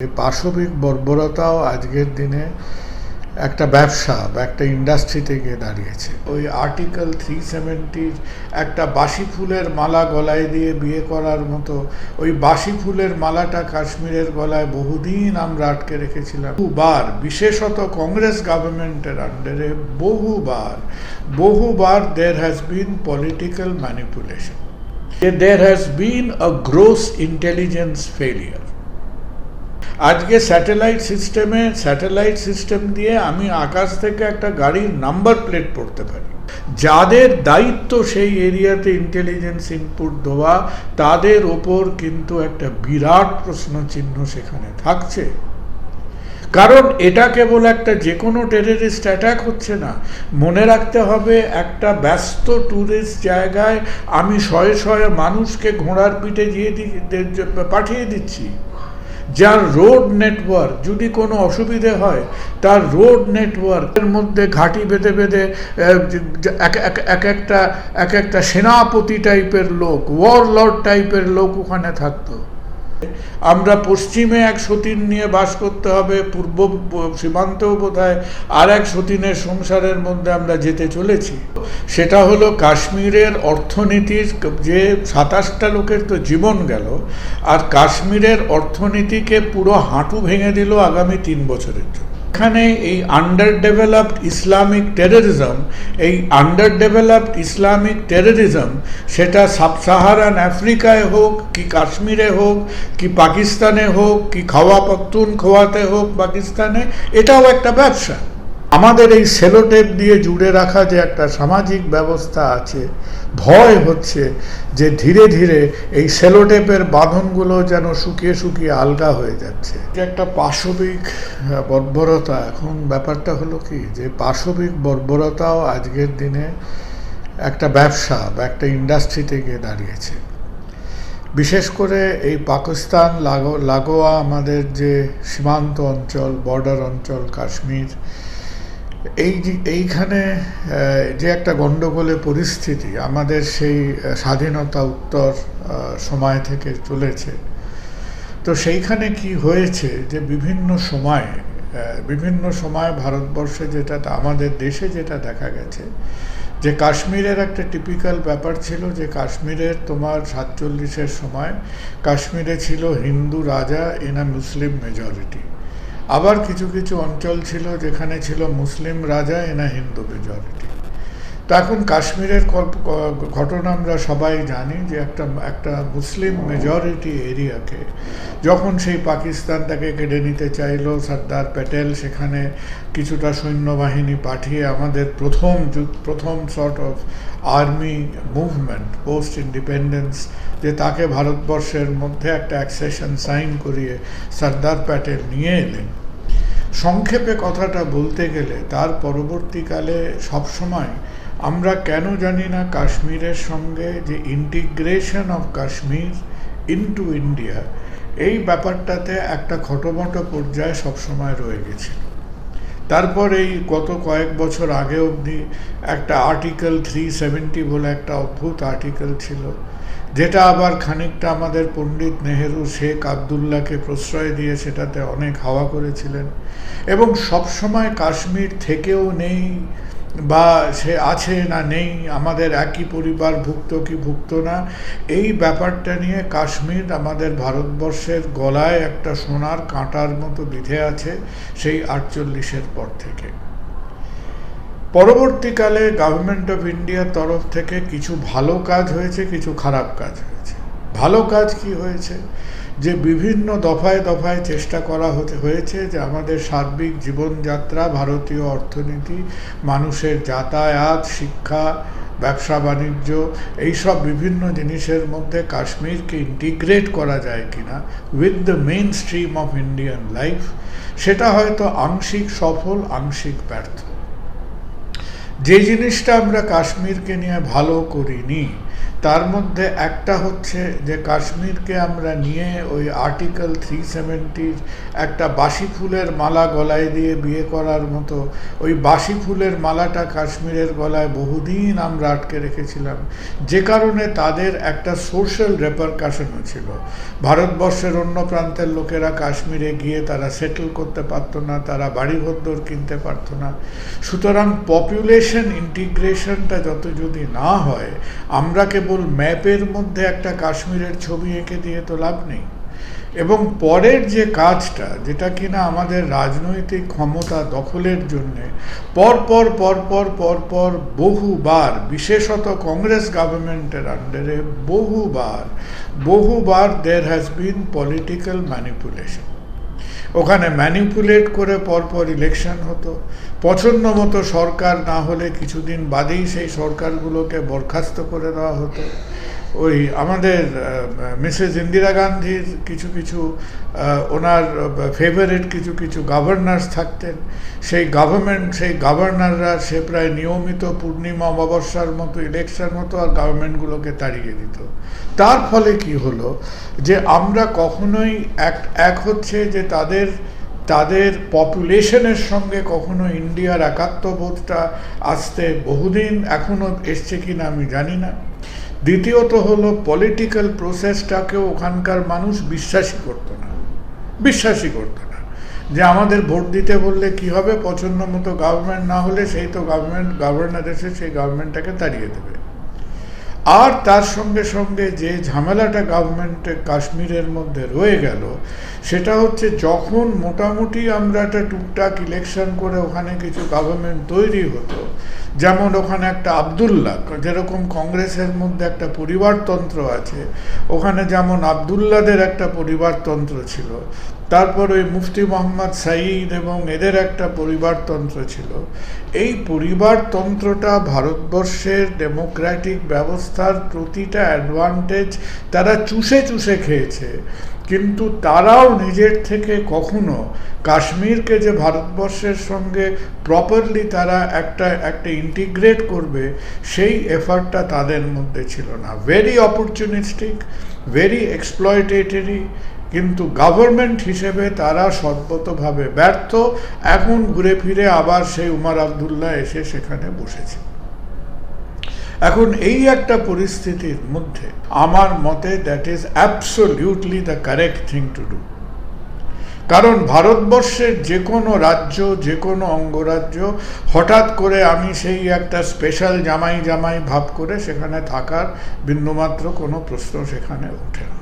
এই পাশবিক বর্বরতাও আজকের দিনে একটা ব্যবসা বা একটা ইন্ডাস্ট্রিতে গিয়ে দাঁড়িয়েছে। ওই আর্টিকেল থ্রি সেভেন্টির একটা বাসি ফুলের মালা গলায় দিয়ে বিয়ে করার মতো ওই বাসি ফুলের মালাটা কাশ্মীরের গলায় বহুদিন আমরা আটকে রেখেছিলাম। বহুবার, বিশেষত কংগ্রেস গভর্নমেন্টের আন্ডারে বহুবার বহুবার there has been political manipulation there has been a gross intelligence failure আজকে স্যাটেলাইট সিস্টেমে স্যাটেলাইট সিস্টেম দিয়ে আমি আকাশ থেকে একটা গাড়ির নাম্বার প্লেট পড়তে পারি। যাদের দায়িত্ব সেই এরিয়াতে ইন্টেলিজেন্স ইনপুট দেওয়া, তাদের ওপর কিন্তু একটা বিরাট প্রশ্ন চিহ্ন সেখানে থাকছে। কারণ এটা কেবল একটা যে কোনো টেররিস্ট অ্যাটাক হচ্ছে না। মনে রাখতে হবে একটা ব্যস্ত ট্যুরিস্ট জায়গায় আমি শয়ে শয়ে মানুষকে ঘোড়ার পিঠে দিয়ে পাঠিয়ে দিচ্ছি। যার রোড নেটওয়ার্ক যদি কোনো অসুবিধে হয়, তার রোড নেটওয়ার্কের মধ্যে ঘাঁটি বেঁধে বেঁধে এক, এক- এক একটা এক একটা সেনাপতি টাইপের লোক ওয়ার লর্ড টাইপের লোক ওখানে থাকতো। আমরা পশ্চিমে এক সতীন নিয়ে বাস করতে হবে, পূর্ব সীমান্তেও বোধহয় আর এক সতীনের সংসারের মধ্যে আমরা যেতে চলেছি। সেটা হলো কাশ্মীরের অর্থনীতির যে সাতাশটা লোকের তো জীবন গেল, আর কাশ্মীরের অর্থনীতিকে পুরো হাঁটু ভেঙে দিল আগামী তিন বছরের জন্য। এখানে এই আন্ডার ডেভেলপড ইসলামিক টেরোরিজম এই আন্ডার ডেভেলপড ইসলামিক টেরোরিজম সেটা সাবসাহারান আফ্রিকায় হোক, কি কাশ্মীরে হোক, কি পাকিস্তানে হোক, কি খাওয়া পত্তুন খোয়াতে হোক পাকিস্তানে এটাও একটা ব্যবসা। আমাদের এই সেলোটেপ দিয়ে জুড়ে রাখা যে একটা সামাজিক ব্যবস্থা আছে, ভয় হচ্ছে যে ধীরে ধীরে এই সেলোটেপের বাঁধনগুলো যেন শুকিয়ে শুকিয়ে আলগা হয়ে যাচ্ছে। একটা পাশবিক বর্বরতা। এখন ব্যাপারটা হলো কি যে পাশবিক বর্বরতাও আজকের দিনে একটা ব্যবসা বা একটা ইন্ডাস্ট্রিতে গিয়ে দাঁড়িয়েছে। বিশেষ করে এই পাকিস্তান, লাগো, লাগোয়া আমাদের যে সীমান্ত অঞ্চল, বর্ডার অঞ্চল, কাশ্মীর এই এইখানে যে একটা গণ্ডগোলে পরিস্থিতি, আমাদের সেই স্বাধীনতা উত্তর সময় থেকে চলেছে। তো সেইখানে কি হয়েছে যে বিভিন্ন সময়ে বিভিন্ন সময় ভারতবর্ষে যেটা, আমাদের দেশে যেটা দেখা গেছে, যে কাশ্মীরের একটা টিপিক্যাল ব্যাপার ছিল যে কাশ্মীরের তোমার সাতচল্লিশের সময়, কাশ্মীরে ছিল হিন্দু রাজা ইন আ মুসলিম মেজরিটি আবার কিছু কিছু অঞ্চল ছিল যেখানে ছিল মুসলিম রাজা এনা হিন্দু মেজরিটি তো এখন কাশ্মীরের কল্প- ঘটনা আমরা সবাই জানি যে একটা একটা মুসলিম মেজরিটি এরিয়াকে যখন সেই পাকিস্তান তাকে কেড়ে নিতে চাইলো, সর্দার প্যাটেল সেখানে কিছুটা সৈন্যবাহিনী পাঠিয়ে আমাদের প্রথম প্রথম sort of army movement post independence যে তাকে ভারতবর্ষের মধ্যে একটা অ্যাক্সেশন সাইন করিয়ে সর্দার প্যাটেল নিয়ে এলেন। সংক্ষেপে কথাটা বলতে গেলে তার পরবর্তীকালে সবসময় আমরা কেন জানি না কাশ্মীরের সঙ্গে যে integration of Kashmir into India এই ব্যাপারটাতে একটা খটোমটো পর্যায়ে সবসময় রয়ে গেছিল তারপর এই গত কয়েক বছর আগে অবধি একটা আর্টিকেল থ্রি সেভেন্টি বলে একটা অদ্ভুত আর্টিকেল ছিল, যেটা আবার খানিকটা আমাদের পণ্ডিত নেহেরু শেখ আবদুল্লাহকে প্রশ্রয় দিয়ে সেটাতে অনেক হাওয়া করেছিলেন। এবং সবসময় কাশ্মীর থেকেও নেই বা সে আছে না নেই, আমাদের একই পরিবার ভুক্ত কি ভুক্ত না, এই ব্যাপারটা নিয়ে কাশ্মীর আমাদের ভারতবর্ষের গলায় একটা সোনার কাঁটার মতো বিধে আছে সেই আটচল্লিশের পর থেকে। পরবর্তীকালে গভর্নমেন্ট অফ ইন্ডিয়ার তরফ থেকে কিছু ভালো কাজ হয়েছে, কিছু খারাপ কাজ হয়েছে। ভালো কাজ কি হয়েছে? যে বিভিন্ন দফায় দফায় চেষ্টা করা হতে হয়েছে যে আমাদের সার্বিক জীবনযাত্রা, ভারতীয় অর্থনীতি, মানুষের যাতায়াত, শিক্ষা, ব্যবসা, বাণিজ্য, এইসব বিভিন্ন জিনিসের মধ্যে কাশ্মীরকে ইন্টিগ্রেট করা যায় কিনা with the mainstream of Indian life সেটা হয়তো আংশিক সফল, আংশিক ব্যর্থ। যে জিনিসটা আমরা কাশ্মীরকে নিয়ে ভালো করিনি তার মধ্যে একটা হচ্ছে যে কাশ্মীরকে আমরা নিয়ে ওই আর্টিকেল থ্রি সেভেন্টির একটা বাসি ফুলের মালা গলায় দিয়ে বিয়ে করার মতো, ওই বাসি ফুলের মালাটা কাশ্মীরের গলায় বহুদিন আমরা আটকে রেখেছিলাম। যে কারণে তাদের একটা সোশ্যাল রেপারকাশনও ছিল। ভারতবর্ষের অন্য প্রান্তের লোকেরা কাশ্মীরে গিয়ে তারা সেটেল করতে পারতো না, তারা বাড়ি ঘরদোর কিনতে পারতো না। সুতরাং পপুলেশন ইন্টিগ্রেশনটা যত যদি না হয়, আমরা কেবল ম্যাপের মধ্যে একটা কাশ্মীরের ছবি এঁকে দিয়ে তো লাভ নেই। এবং পরের যে কাজটা, যেটা কিনা আমাদের রাজনৈতিক ক্ষমতা দখলের জন্যে পরপর পরপর পরপর বহুবার, বিশেষত কংগ্রেস গভর্নমেন্টের আন্ডারে বহুবার বহুবার there has been political manipulation ওখানে ম্যানিপুলেট করে পরপর ইলেকশন হতো। পছন্দ মতো সরকার না হলে কিছুদিন বাদেই সেই সরকারগুলোকে বরখাস্ত করে দেওয়া হতো। ওই আমাদের মিসেস ইন্দিরা গান্ধীর কিছু কিছু ওনার ফেভারিট কিছু কিছু গভর্নর্স থাকতেন। সেই গভর্নমেন্ট সেই গভর্নররা সে প্রায় নিয়মিত পূর্ণিমা, অমাবস্যার মতো ইলেকশন মতো আর গভর্নমেন্টগুলোকে তাড়িয়ে দিত। তার ফলে কি হলো যে আমরা কখনোই এক এক হচ্ছে যে তাদের তাদের পপুলেশনের সঙ্গে কখনো ইন্ডিয়ার একাত্মবোধটা আসতে বহুদিন এখনও এসছে কিনা আমি জানি না। দ্বিতীয়ত হলো পলিটিক্যাল প্রসেসটাকেও ওখানকার মানুষ বিশ্বাসই করতো না। বিশ্বাসই করতো না। যে আমাদের ভোট দিতে বললে কি হবে? পছন্দ মতো গভর্নমেন্ট না হলে সেই তো গভর্নমেন্ট গভর্নর এসে সেই গভর্নমেন্টটাকে তাড়িয়ে দেবে। আর তার সঙ্গে সঙ্গে যে ঝামেলাটা গভর্নমেন্টে কাশ্মীরের মধ্যে রয়ে গেল, সেটা হচ্ছে যখন মোটামুটি আমরা একটা টুকটাক ইলেকশন করে ওখানে কিছু গভর্নমেন্ট তৈরি হতো যেমন ওখানে একটা আবদুল্লাহ, যেরকম কংগ্রেসের মধ্যে একটা পরিবারতন্ত্র আছে, ওখানে যেমন আবদুল্লাদের একটা পরিবারতন্ত্র ছিল, তারপর ওই মুফতি মোহাম্মদ সাঈদ এবং এদের একটা পরিবারতন্ত্র ছিল। এই পরিবারতন্ত্রটা ভারতবর্ষের ডেমোক্রেটিক ব্যবস্থার প্রতিটা অ্যাডভান্টেজ তারা চুষে চুষে খেয়েছে। কিন্তু তারাও নিজের থেকে কখনো কাশ্মীরকে যে ভারতবর্ষের সঙ্গে প্রপারলি তারা একটা একটা ইন্টিগ্রেট করবে, সেই এফার্টটা তাদের মধ্যে ছিল না। ভেরি অপরচুনিস্টিক ভেরি এক্সপ্লয়টেটরি কিন্তু গভর্নমেন্ট হিসেবে তারা সর্বতভাবে ব্যর্থ। এখন ঘুরে ফিরে আবার সেই উমার আবদুল্লাহ এসে সেখানে বসেছে। এখন এই একটা পরিস্থিতির মধ্যে আমার মতে that is absolutely the correct thing to do কারণ ভারতবর্ষের যে কোনো রাজ্য যে কোনো অঙ্গরাজ্য, হঠাৎ করে আমি সেই একটা স্পেশাল জামাই জামাই ভাব করে সেখানে থাকার বিন্দুমাত্র কোনো প্রশ্ন সেখানে ওঠে না।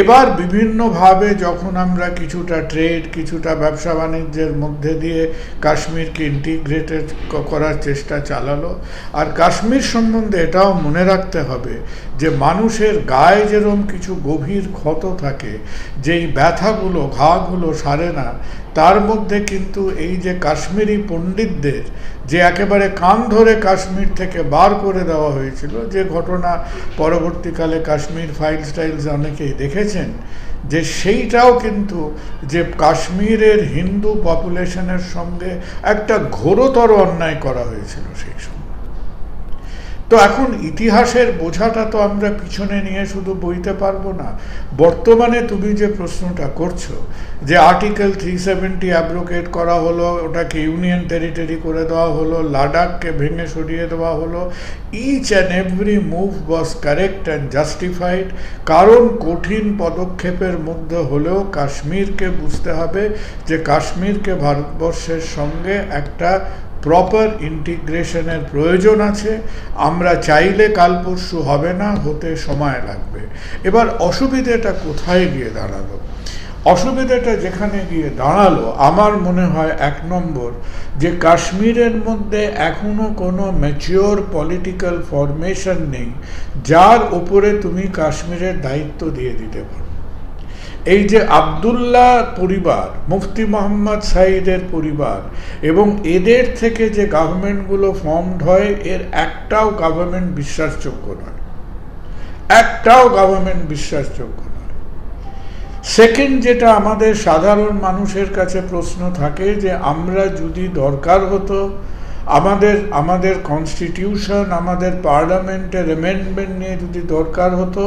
এবার বিভিন্নভাবে যখন আমরা কিছুটা ট্রেড কিছুটা ব্যবসা বাণিজ্যের মধ্যে দিয়ে কাশ্মীরকে ইন্টিগ্রেটেড করার চেষ্টা চালালো, আর কাশ্মীর সম্বন্ধে এটাও মনে রাখতে হবে যে মানুষের গায়ে যেরম কিছু গভীর ক্ষত থাকে, যেই ব্যথাগুলো, ঘাগুলো সারে না তার মধ্যে কিন্তু এই যে কাশ্মীরি পণ্ডিতদের যে একেবারে কান ধরে কাশ্মীর থেকে বার করে দেওয়া হয়েছিল, যে ঘটনা পরবর্তীকালে কাশ্মীর ফাইল স্টাইলস অনেকেই দেখেছেন, যে সেইটাও কিন্তু যে কাশ্মীরের হিন্দু পপুলেশনের সঙ্গে একটা ঘোরতর অন্যায় করা হয়েছিল সেই সময়। তো এখন ইতিহাসের বোঝাটা তো আমরা পিছনে নিয়ে শুধু বইতে পারব না। বর্তমানে তুমি যে প্রশ্নটা করছ, যে আর্টিকেল থ্রি সেভেন্টি অ্যাব্রোকেট করা হলো, ওটাকে ইউনিয়ন টেরিটরি করে দেওয়া হলো, লাদাখকে ভেঙে সরিয়ে দেওয়া হলো each and every move was correct and justified কারণ কঠিন পদক্ষেপের মধ্যে হলেও কাশ্মীরকে বুঝতে হবে যে কাশ্মীরকে ভারতবর্ষের সঙ্গে একটা প্রপার ইন্টিগ্রেশনের প্রয়োজন আছে। আমরা চাইলে কাল পরশু হবে না, হতে সময় লাগবে। এবার অসুবিধেটা কোথায় গিয়ে দাঁড়াল? অসুবিধাটা যেখানে গিয়ে দাঁড়াল, আমার মনে হয় এক নম্বর যে কাশ্মীরের মধ্যে এখনও কোনো ম্যাচিওর পলিটিক্যাল ফরমেশন নেই, যার উপরে তুমি কাশ্মীরের দায়িত্ব দিয়ে দিতে পারো। এই যে আবদুল্লাহ পরিবার, মুফতি মোহাম্মদ সাইদের পরিবার এবং এদের থেকে যে গভর্নমেন্টগুলো ফর্মড হয়, এর একটাও গভর্নমেন্ট বিশ্বাসযোগ্য নয়। একটাও গভর্নমেন্ট বিশ্বাসযোগ্য নয়। সেকেন্ড যেটা আমাদের সাধারণ মানুষের কাছে প্রশ্ন থাকে যে, আমরা যদি দরকার হতো আমাদের আমাদের কনস্টিটিউশন আমাদের পার্লামেন্টের অ্যামেন্ডমেন্ট নিয়ে যদি দরকার হতো,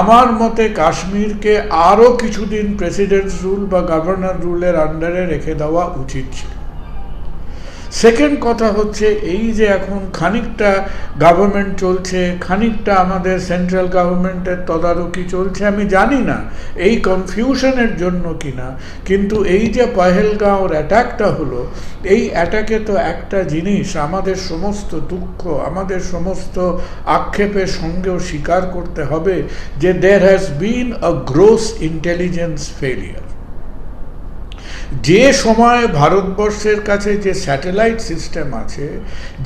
আমার মতে কাশ্মীরকে আরও কিছুদিন প্রেসিডেন্টস রুল বা গভর্নর রুলের আন্ডারে রেখে দেওয়া উচিত ছিল। সেকেন্ড কথা হচ্ছে, এই যে এখন খানিকটা গভর্নমেন্ট চলছে, খানিকটা আমাদের সেন্ট্রাল গভর্নমেন্টের তদারকি চলছে, আমি জানি না এই কনফিউশনের জন্য কিনা, কিন্তু এই যে পহেলগাঁওর অ্যাটাকটা হলো, এই অ্যাটাকে তো একটা জিনিস, আমাদের সমস্ত দুঃখ, আমাদের সমস্ত আক্ষেপের সঙ্গেও স্বীকার করতে হবে যে there has been a gross intelligence failure যে সময় ভারতবর্ষের কাছে যে স্যাটেলাইট সিস্টেম আছে,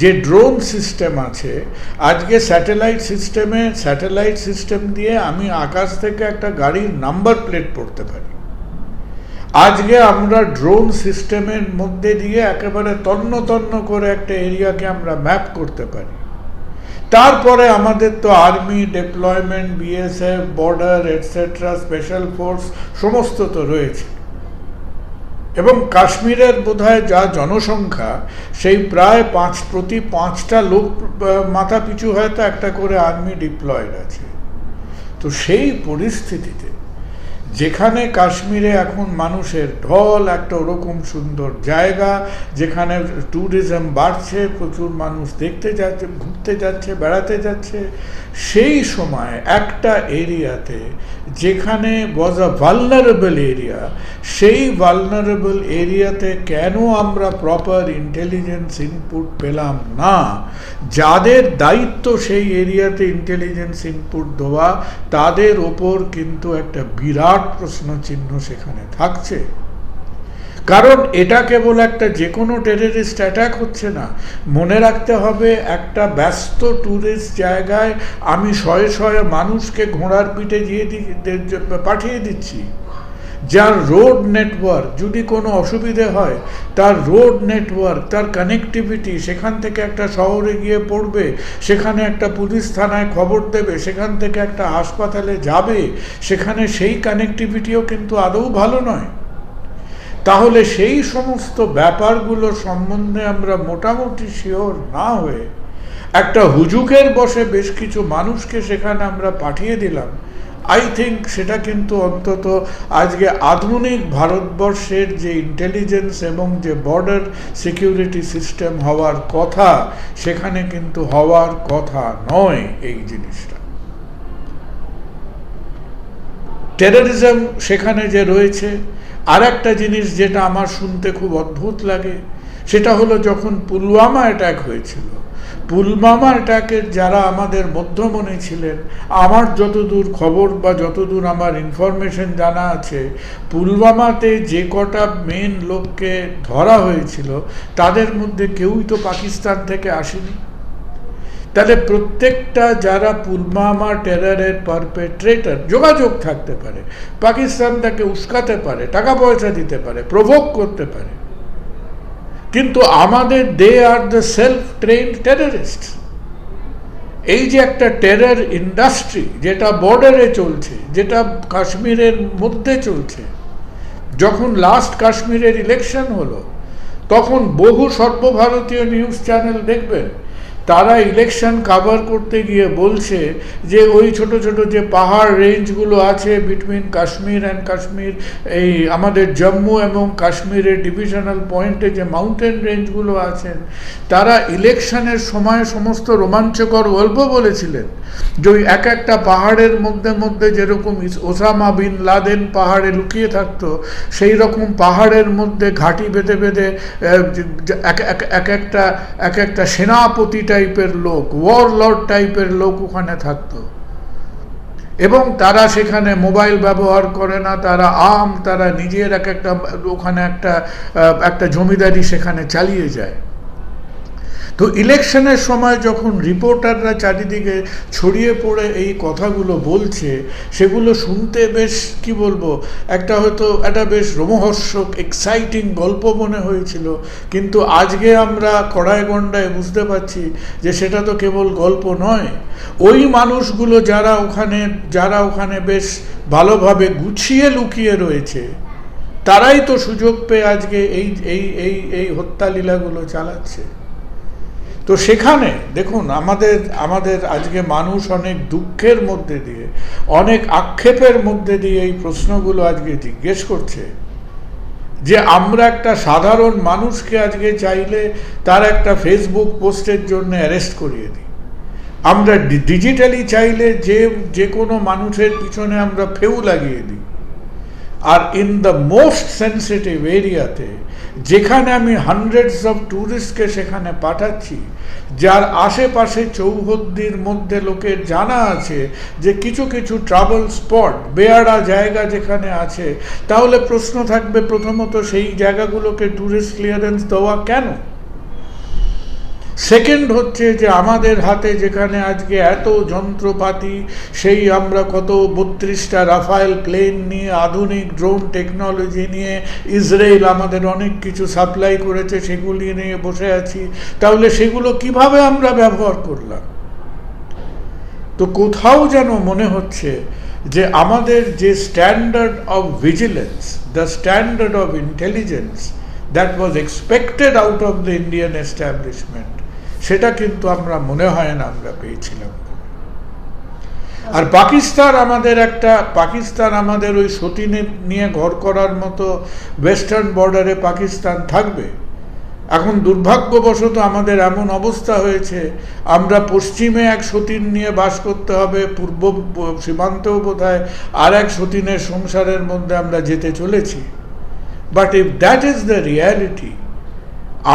যে ড্রোন সিস্টেম আছে, আজকে স্যাটেলাইট সিস্টেমে স্যাটেলাইট সিস্টেম দিয়ে আমি আকাশ থেকে একটা গাড়ির নাম্বার প্লেট পড়তে পারি। আজকে আমরা ড্রোন সিস্টেমের মধ্যে দিয়ে একেবারে তন্ন তন্ন করে একটা এরিয়াকে আমরা ম্যাপ করতে পারি। তারপরে আমাদের তো army, deployment BSF border, etcetera, special force, সমস্ত তো রয়েছে। এবং কাশ্মীরের বোধহয় যা জনসংখ্যা, সেই প্রায় পাঁচ, প্রতি পাঁচটা লোক মাথা পিছু হয়তো একটা করে আর্মি ডিপ্লয়েড আছে। তো সেই পরিস্থিতিতে, যেখানে কাশ্মীরে এখন মানুষের ঢল, একটা ওরকম সুন্দর জায়গা, যেখানে ট্যুরিজম বাড়ছে, প্রচুর মানুষ দেখতে যাচ্ছে, ঘুরতে যাচ্ছে, বেড়াতে যাচ্ছে, সেই সময় একটা এরিয়াতে যেখানে ওয়াজ আ ভালনারেবল এরিয়া সেই ভালনারেবল এরিয়াতে কেন আমরা প্রপার ইন্টেলিজেন্স ইনপুট পেলাম না? যাদের দায়িত্ব সেই এরিয়াতে ইন্টেলিজেন্স ইনপুট দেওয়া, তাদের ওপর কিন্তু একটা বিরাট প্রশ্ন চিহ্ন সেখানে থাকছে। কারণ এটা কেবল একটা যে কোনো টেররিস্ট অ্যাটাক হচ্ছে না। মনে রাখতে হবে, একটা ব্যস্ত ট্যুরিস্ট জায়গায় আমি শয়ে শয়ে মানুষকে ঘোড়ার পিঠে দিয়ে পাঠিয়ে দিচ্ছি। যার রোড নেটওয়ার্ক যদি কোনো অসুবিধে হয়, তার রোড নেটওয়ার্ক তার কানেক্টিভিটি সেখান থেকে একটা শহরে গিয়ে পড়বে, সেখানে একটা পুলিশ থানায় খবর দেবে, সেখান থেকে একটা হাসপাতালে যাবে, সেখানে সেই কানেক্টিভিটিও কিন্তু আদৌ ভালো নয়। তাহলে সেই সমস্ত ব্যাপারগুলো সম্বন্ধে আমরা মোটামুটি শিওর না হয়ে একটা হুজুকের বসে বেশ কিছু মানুষকে সেখানে আমরা পাঠিয়ে দিলাম। আই থিঙ্ক সেটা কিন্তু অন্তত আজকে আধুনিক ভারতবর্ষের যে ইন্টেলিজেন্স এবং যে বর্ডার সিকিউরিটি সিস্টেম হওয়ার কথা, সেখানে কিন্তু হওয়ার কথা নয় এই জিনিসটা। টেররিজম সেখানে যে রয়েছে আর একটা জিনিস যেটা আমার শুনতে খুব অদ্ভুত লাগে, সেটা হলো যখন পুলওয়ামা অ্যাটাক হয়েছিল। পুলওয়ামা অ্যাটাকের যারা আমাদের মধ্যমণি ছিলেন, আমার যতদূর খবর বা যতদূর আমার ইনফরমেশন জানা আছে, পুলওয়ামাতে যে কটা মেন লোককে ধরা হয়েছিল, তাদের মধ্যে কেউই তো পাকিস্তান থেকে আসেনি। তাহলে প্রত্যেকটা যারা পুলওয়ামা টেরারের পারপেট্রেটার যোগাযোগ থাকতে পারে, পাকিস্তান তাকে উস্কাতে পারে, টাকা পয়সা দিতে পারে প্রভোগ করতে পারে। কিন্তু আমাদের they are the self trained terrorist এই যে একটা টেরার ইন্ডাস্ট্রি যেটা বর্ডারে চলছে, যেটা কাশ্মীরের মধ্যে চলছে, যখন লাস্ট কাশ্মীরের ইলেকশন হলো, তখন বহু সর্বভারতীয় নিউজ চ্যানেল দেখবেন তারা ইলেকশন কাভার করতে গিয়ে বলছে যে ওই ছোট ছোট যে পাহাড় রেঞ্জগুলো আছে বিটুইন কাশ্মীর অ্যান্ড কাশ্মীর, এই আমাদের জম্মু এবং কাশ্মীরের ডিভিশনাল পয়েন্টে যে মাউন্টেন রেঞ্জগুলো আছেন তারা ইলেকশনের সময় সমস্ত রোমাঞ্চকর গল্প বলেছিলেন যে ওই এক একটা পাহাড়ের মধ্যে মধ্যে যেরকম ওসামা বিন লাদেন পাহাড়ে লুকিয়ে থাকতো, সেই রকম পাহাড়ের মধ্যে ঘাঁটি বেঁধে বেঁধে এক একটা এক একটা সেনাপতি টাইপের লোক ওয়ার লর্ড টাইপের লোক ওখানে থাকতো। এবং তারা সেখানে মোবাইল ব্যবহার করে না, তারা আম, তারা নিজের এক একটা, ওখানে একটা একটা জমিদারি সেখানে চালিয়ে যায়। তো ইলেকশনের সময় যখন রিপোর্টাররা চারিদিকে ছড়িয়ে পড়ে এই কথাগুলো বলছে, সেগুলো শুনতে বেশ, কি বলব, একটা হয়তো, একটা বেশ রোমহর্ষক এক্সাইটিং গল্প মনে হয়েছিল। কিন্তু আজকে আমরা কড়ায় গন্ডায় বুঝতে পারছি যে সেটা তো কেবল গল্প নয়। ওই মানুষগুলো যারা ওখানে যারা ওখানে বেশ ভালোভাবে গুছিয়ে লুকিয়ে রয়েছে, তারাই তো সুযোগ পেয়ে আজকে এই এই এই এই হত্যা লীলাগুলো চালাচ্ছে। তো সেখানে, দেখুন, আমাদের আমাদের আজকে মানুষ অনেক দুঃখের মধ্যে দিয়ে, অনেক আক্ষেপের মধ্যে দিয়ে এই প্রশ্নগুলো আজকে জিজ্ঞেস করছে যে আমরা একটা সাধারণ মানুষকে আজকে চাইলে তার একটা ফেসবুক পোস্টের জন্য অ্যারেস্ট করিয়ে দিই। আমরা ডিজিটালি চাইলে যে যে কোনো মানুষের পিছনে আমরা ফেউ লাগিয়ে দিই। আর ইন দ্য মোস্ট সেন্সিটিভ এরিয়াতে যেখানে আমি হান্ড্রেডস অফ ট্যুরিস্টকে সেখানে পাঠাচ্ছি, যার আশেপাশে চৌহদ্দির মধ্যে লোকের জানা আছে যে কিছু কিছু ট্রাভেল স্পট বেয়ারা জায়গা যেখানে আছে, তাহলে প্রশ্ন থাকবে প্রথমত সেই জায়গাগুলোকে ট্যুরিস্ট ক্লিয়ারেন্স দেওয়া কেন? সেকেন্ড হচ্ছে যে আমাদের হাতে যেখানে আজকে এত যন্ত্রপাতি, সেই আমরা কত বত্রিশটা রাফায়েল প্লেন নিয়ে, আধুনিক ড্রোন টেকনোলজি নিয়ে ইসরায়েল আমাদের অনেক কিছু সাপ্লাই করেছে, সেগুলি নিয়ে বসে আছি। তাহলে সেগুলো কীভাবে আমরা ব্যবহার করলাম? তো কোথাও যেন মনে হচ্ছে যে আমাদের যে standard of vigilance the standard of intelligence that was expected out of the Indian establishment সেটা কিন্তু আমরা মনে হয় না আমরা পেয়েছিলাম। আর পাকিস্তান আমাদের একটা, পাকিস্তান আমাদের ওই সতীনে নিয়ে ঘর করার মতো ওয়েস্টার্ন বর্ডারে পাকিস্তান থাকবে। এখন দুর্ভাগ্যবশত আমাদের এমন অবস্থা হয়েছে, আমরা পশ্চিমে এক সতীন নিয়ে বাস করতে হবে, পূর্ব সীমান্তেও বোধ হয় আর এক সতীনের সংসারের মধ্যে আমরা যেতে চলেছি। But if that is the reality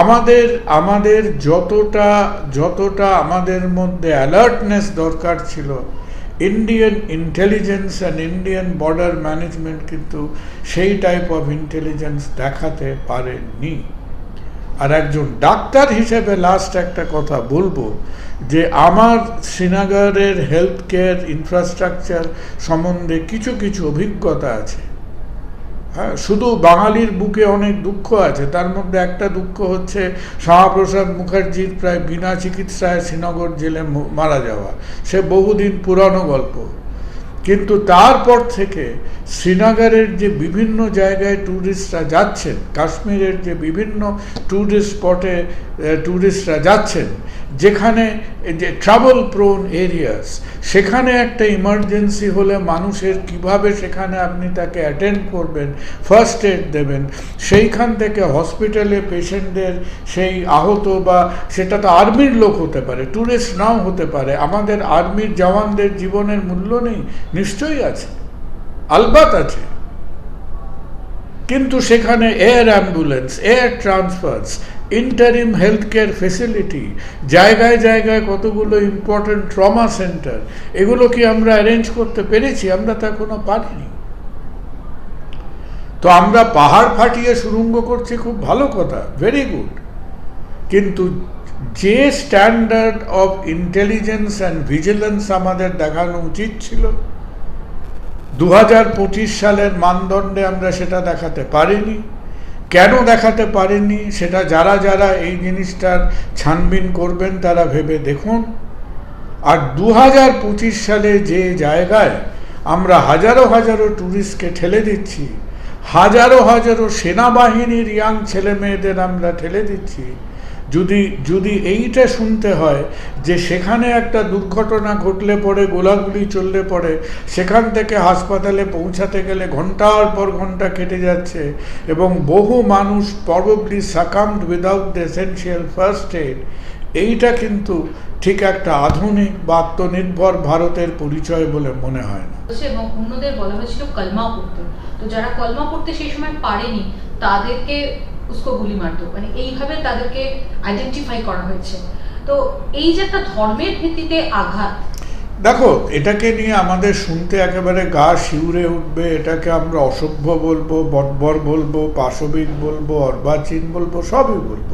আমাদের আমাদের যতটা যতটা আমাদের মধ্যে অ্যালার্টনেস দরকার ছিল Indian intelligence and Indian border management কিন্তু সেই টাইপ অফ ইন্টেলিজেন্স দেখাতে পারেনি আর একজন ডাক্তার হিসেবে লাস্ট একটা কথা বলব, যে আমার শ্রীনগরের হেলথ কেয়ার ইনফ্রাস্ট্রাকচার সম্বন্ধে কিছু কিছু অভিজ্ঞতা আছে। হ্যাঁ শুধু বাঙালির বুকে অনেক দুঃখ আছে। তার মধ্যে একটা দুঃখ হচ্ছে শ্যামাপ্রসাদ মুখার্জির প্রায় বিনা চিকিৎসায় শ্রীনগর জেলে মারা যাওয়া। সে বহুদিন পুরানো গল্প। কিন্তু তারপর থেকে শ্রীনগরের যে বিভিন্ন জায়গায় ট্যুরিস্টরা যাচ্ছেন, কাশ্মীরের যে বিভিন্ন ট্যুরিস্ট স্পটে ট্যুরিস্টরা যাচ্ছেন, যেখানে যে ট্রাভেল প্রোন এরিয়াস সেখানে একটা ইমার্জেন্সি হলে মানুষের কীভাবে সেখানে আপনি তাকে অ্যাটেন্ড করবেন ফার্স্ট এড দেবেন, সেইখান থেকে হসপিটালে পেশেন্টদের সেই আহত বা সেটা তো আর্মির লোক হতে পারে ট্যুরিস্ট নাও হতে পারে, আমাদের আর্মির জওয়ানদের জীবনের মূল্য নেই, নিশ্চয়ই আছে, আলবাত আছে। কিন্তু সেখানে air ambulance air transfers interim health care facility জায়গায় জায়গায় কতগুলো ইম্পর্টেন্ট ট্রমা সেন্টার এগুলো কি আমরা অ্যারেঞ্জ করতে পেরেছি? আমরা তা কোনো পারিনি। তো আমরা পাহাড় ফাটিয়ে সুরঙ্গ করছি, খুব ভালো কথা ভেরি গুড কিন্তু যে standard of intelligence and vigilance আমাদের দেখানো উচিত ছিল দু হাজার পঁচিশ সালের মানদণ্ডে আমরা সেটা দেখাতে পারিনি। কেন দেখাতে পারেনি সেটা যারা যারা এই জিনিসটার ছানবিন করবেন, তারা ভেবে দেখুন। আর দু হাজার পঁচিশ সালে যে জায়গায় আমরা হাজারো হাজারো ট্যুরিস্টকে ঠেলে দিচ্ছি, হাজারো হাজারো সেনাবাহিনীর ইয়াং ছেলে মেয়েদের আমরা ঠেলে দিচ্ছি যদি যদি এইটা শুনতে হয় যে সেখানে একটা দুর্ঘটনা ঘটলে পরে, গোলাগুলি চললে পরে, সেখান থেকে হাসপাতালে পৌঁছাতে গেলে ঘণ্টার পর ঘণ্টা কেটে যাচ্ছে এবং বহু মানুষ probably succumbed without the essential first aid এইটা কিন্তু ঠিক একটা আধুনিক বা আত্মনির্ভর ভারতের পরিচয় বলে মনে হয় না। এবং অন্যদের বলা হয়েছিল কলমা পড়তে। তো যারা কলমা পড়তে সেই সময় পারেনি, তাদেরকে উস্কো গুলি মারতো মানে এইভাবে তাদেরকে আইডেন্টিফাই করা হয়েছে। তো এই যে একটা ধর্মের ভিত্তিতে আঘাত। দেখো, এটাকে নিয়ে আমাদের শুনতে একেবারে গা শিউরে উঠবে, এটাকে আমরা অসভ্য বলব বটবর বলব পাশবিক বলব, অর্বাচীন বলব, সবই বলব।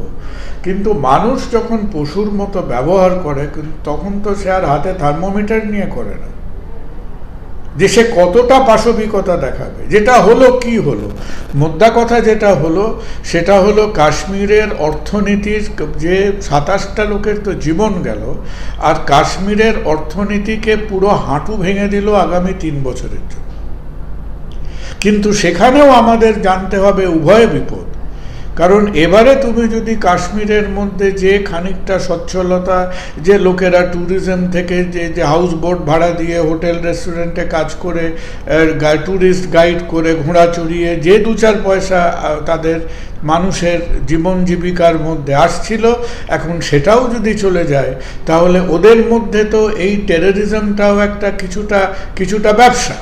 কিন্তু মানুষ যখন পশুর মতো ব্যবহার করে তখন তো সে আর হাতে থার্মোমিটার নিয়ে করে না। যে সে কতটা পাশবিকতা দেখাবে, যেটা হলো কি হলো? মোদ্দা কথা যেটা হলো, সেটা হলো কাশ্মীরের অর্থনীতির যে সাতাশটা লোকের তো জীবন গেল, আর কাশ্মীরের অর্থনীতিকে পুরো হাঁটু ভেঙে দিল আগামী তিন বছরের জন্য। কিন্তু সেখানেও আমাদের জানতে হবে উভয় বিপদ। কারণ এবারে তুমি যদি কাশ্মীরের মধ্যে যে খানিকটা সচ্ছলতা, যে লোকেরা ট্যুরিজম থেকে যে যে হাউস বোট ভাড়া দিয়ে হোটেল রেস্টুরেন্টে কাজ করে ট্যুরিস্ট গাইড করে ঘোড়া চড়িয়ে যে দু চার পয়সা তাদের মানুষের জীবন জীবিকার মধ্যে আসছিল, এখন সেটাও যদি চলে যায়, তাহলে ওদের মধ্যে তো এই টেররিজমটাও একটা কিছুটা কিছুটা ব্যবসা।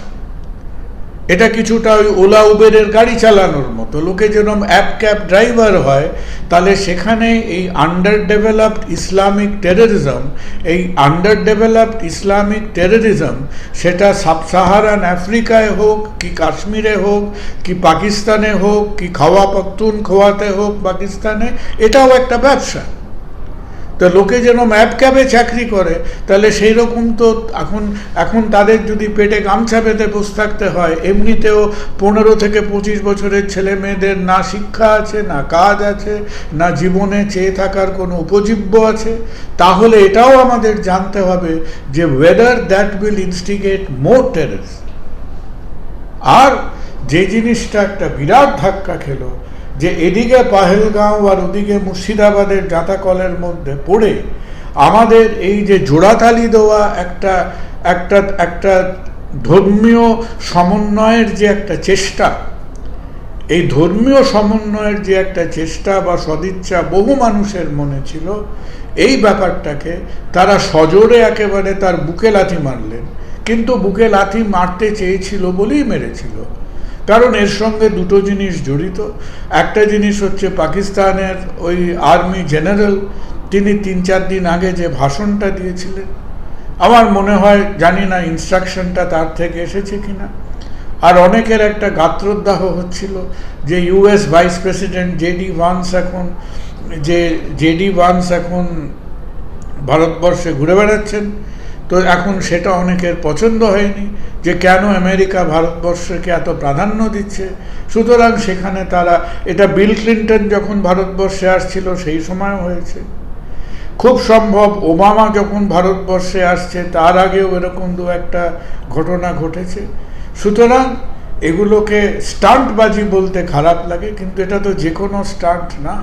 এটা কিছুটা ওই ওলা উবেরের গাড়ি চালানোর মতো। লোকে যেরকম অ্যাপ ক্যাব ড্রাইভার হয়, তাহলে সেখানে এই আন্ডার ডেভেলপড ইসলামিক টেররিজম এই আন্ডার ডেভেলপড ইসলামিক টেররিজম সেটা সাব সাহারান আফ্রিকায় হোক, কি কাশ্মীরে হোক, কি পাকিস্তানে হোক, কি খাওয়া পখতুন খোয়াতে হোক পাকিস্তানে, এটাও একটা ব্যবসা। তো লোকে যেন ম্যাপ ক্যাবে চাকরি করে, তাহলে সেই রকম তো এখন এখন তাদের যদি পেটে গামছা বেঁধে বসে থাকতে হয়, এমনিতেও পনেরো থেকে পঁচিশ বছরের ছেলে মেয়েদের না শিক্ষা আছে, না কাজ আছে, না জীবনে চেয়ে থাকার কোনো উপজীব্য আছে, তাহলে এটাও আমাদের জানতে হবে যে whether that will instigate more terrors আর যে জিনিসটা একটা বিরাট ধাক্কা খেলো যে এদিকে পাহেলগাঁও আর ওদিকে মুর্শিদাবাদের জাতাকলের মধ্যে পড়ে আমাদের এই যে জোড়াতালি দেওয়া একটা একটা একটা ধর্মীয় সমন্বয়ের যে একটা চেষ্টা, এই ধর্মীয় সমন্বয়ের যে একটা চেষ্টা বা সদিচ্ছা বহু মানুষের মনে ছিল, এই ব্যাপারটাকে তারা সজোরে একেবারে তার বুকে লাথি মারলেন। কিন্তু বুকে লাথি মারতে চেয়েছিল বলেই মেরেছিল। কারণ এর সঙ্গে দুটো জিনিস জড়িত। একটা জিনিস হচ্ছে পাকিস্তানের ওই আর্মি জেনারেল, তিনি তিন চার দিন আগে যে ভাষণটা দিয়েছিলেন, আমার মনে হয় জানি না ইনস্ট্রাকশনটা তার থেকে এসেছে কিনা। আর অনেকের একটা গাত্রোদ্দাহ হচ্ছিল যে US vice president JD Vance এখন, যে জেডি ওয়ান্স এখন ভারতবর্ষে ঘুরে বেড়াচ্ছেন তো এখন সেটা অনেকের পছন্দ হয়নি যে কেন আমেরিকা ভারতবর্ষকে এত প্রাধান্য দিচ্ছে। সুতরাং সেখানে তারা, এটা বিল ক্লিন্টন যখন ভারতবর্ষে আসছিল, সেই সময় হয়েছে। খুব সম্ভব ওবামা যখন ভারতবর্ষে আসছে, তার আগেও এরকম দু একটা ঘটনা ঘটেছে। সুতরাং এগুলোকে স্টান্টবাজি বলতে খারাপ লাগে, কিন্তু এটা তো যে কোনো স্টান্ট না।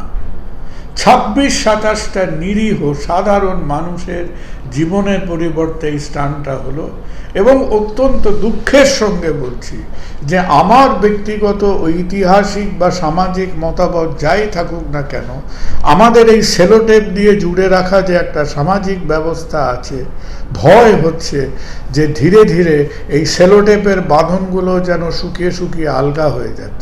ছাব্বিশ সাতাশটা নিরীহ সাধারণ মানুষের জীবনের পরিবর্তে এই স্থানটা হলো এবং অত্যন্ত দুঃখের সঙ্গে বলছি যে আমার ব্যক্তিগত ঐতিহাসিক বা সামাজিক মতামত যাই থাকুক না কেন, আমাদের এই সেলোটেপ দিয়ে জুড়ে রাখা যে একটা সামাজিক ব্যবস্থা আছে, ভয় হচ্ছে যে ধীরে ধীরে এই সেলোটেপের বাঁধনগুলো যেন শুকিয়ে শুকিয়ে আলগা হয়ে যাচ্ছে।